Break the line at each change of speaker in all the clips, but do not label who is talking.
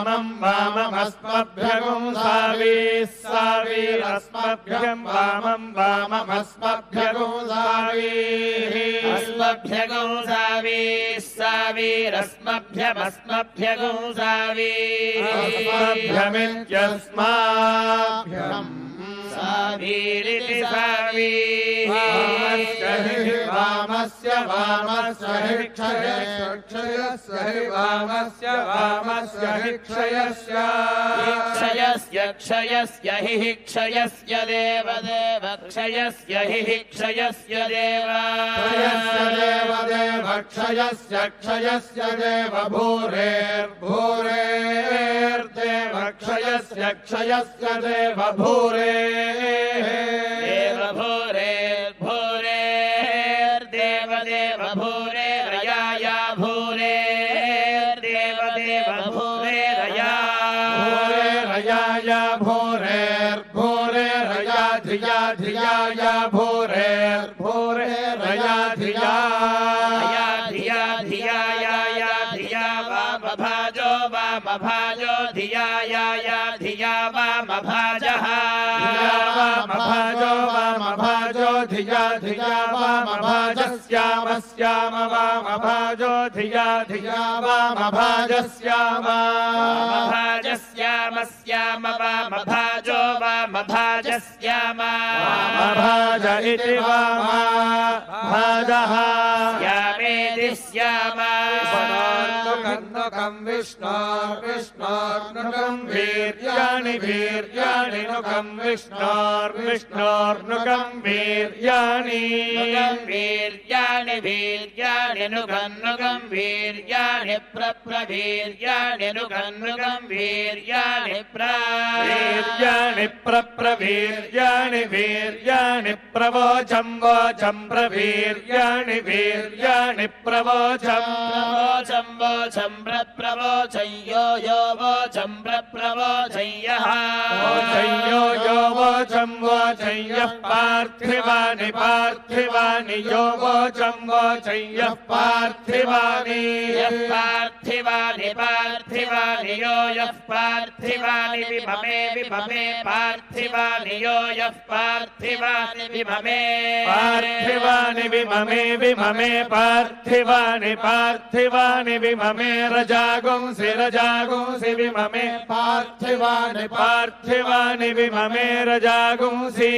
वामम् वाममस्मभ्यगुम् सावीः सावीरस्मभ्यम् वामम् वाममस्मभ्यगुम् सावीः
अस्मभ्यगुंसावीः
अस्मभ्यमित्यस्माभ्यम्
वामस्य वामस्य हि क्षयस्य क्षयस्य हि वामस्य वामस्य हि क्षयस्य
क्षयस्य क्षयस्य हि हि क्षयस्य देव देव क्षयस्य हि हि क्षयस्य देव
क्षयस्य देव देव क्षयस्य क्षयस्य देव भूरेर्भूरेर्देव क्षयस्य क्षयस्य देव भूरे भूरेर्भूरे रया धिया
या धिया धिया या या धिया वामभाजो वामभाजो धिया या या धिया वामभाजः
धिया वामभाजो वामभाजो धिया धिया वामभाजस्याम स्याम वामभाजो धिया धिया वामभाजस्याम
वामभाजस्याम स्याम वामभाजो वामभाजस्याम
वामभाज इति वामभाजः
स्यामेति स्याम
नुकम् विष्णोर्विष्णोर्नुकम् वीर्याणि वीर्याणि नुकम् विष्णोर्विष्णोर्नुकम् वीर्याणि
नुगम् वीर्याणि वीर्याणि नुगन्नुगम् वीर्याणि प्रप्रवीर्याणि नुगन्नुगम् वीर्याणि प्र
वीर्याणि प्रप्रवीर्याणि वीर्याणि प्रवोचम् वोचम् प्रवीर्याणि वीर्याणि प्रवोचम्
प्रवोचं वोचं प्रप्रवोचं यो यो वोचं प्रप्रवोचं यः
वोचय्यो यो वोचम् वोचय्यः पार्थिवानि पार्थिवानि यो वोचम् वोचय्यः पार्थिवानि।
यः पार्थिवानि पार्थिवानि यो यः पार्थिवानि विममे विममे पार्थिवानि यो यः पार्थिवानि विममे
पार्थिवानि विममे विममे पार्थिवानि पार्थिवानि विममे रजागुंसि रजागुंसि विममे पार्थिवानि पार्थिवानि विममे रजागुंसि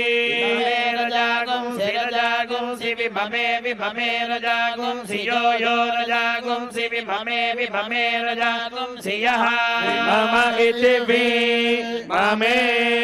रजागुंसि रजागुंसि विममे विममे रजागुंसि यो यो रजागुंसि विममे विममे रजागुंसि यः।
मम इति वि। ममे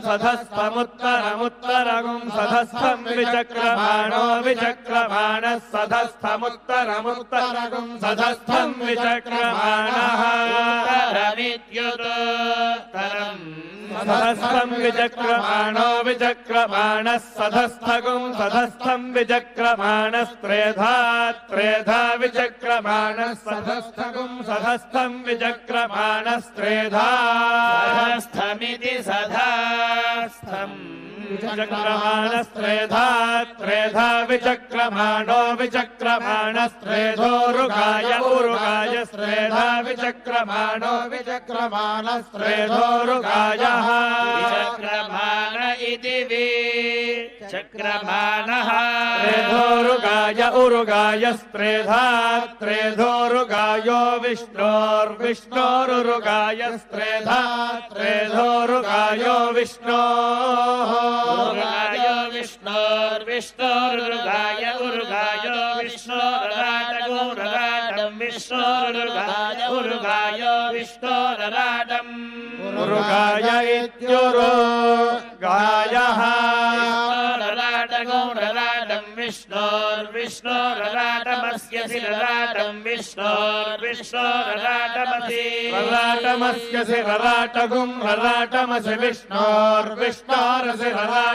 सधस्थगो सधस्थमुत्तरमस्कभायदस्कभायदुत्तरगो सधस्थम्
उत्तरगुं सधस्तगुं सधस्थमुत्तरमुत्तरगुं सधस्थम् विचक्रमाणो विचक्रमाणः सधस्थमुत्तरमुत्तरगुं सधस्थम् विचक्रमाणः विचक्रमाणो विचक्रमाणः सधस्थगुं सधस्थम् विचक्रमाणस्त्रेधा त्रेधा विचक्रमाणः सधस्थगुं सधस्थम् विचक्रमाणस्त्रेधा।
सधस्थमिति सधास्थम्
विचक्रमाणस्त्रेधा त्रेधा विचक्रमाणो विचक्रमाणस्त्रेधोरुगाय उरुगाय स्त्रेधा विचक्रमाणो विचक्रमाणस्त्रेधोरुगायः
चक्रमाणः
त्रेधोरुगाय उरुगाय स्त्रेधा त्रेधोरुगायो विष्णोः।
उरुगाय विष्णोर्विष्णोरुगाय उरुगाय विष्णोरराटगुरराटम् विष्णोरुगाय उरुगाय विष्णोरराटम्
उरुगाय इत्युरु गायः
रराटगुरराटम् विष्णोर्विष्णोरराटमस्यसि रराटम् विष्णोर्विष्णोरराटमसि
रराटमस्यसि रराटगुम् रराटमसि विष्णोर्विष्णोरसि रराट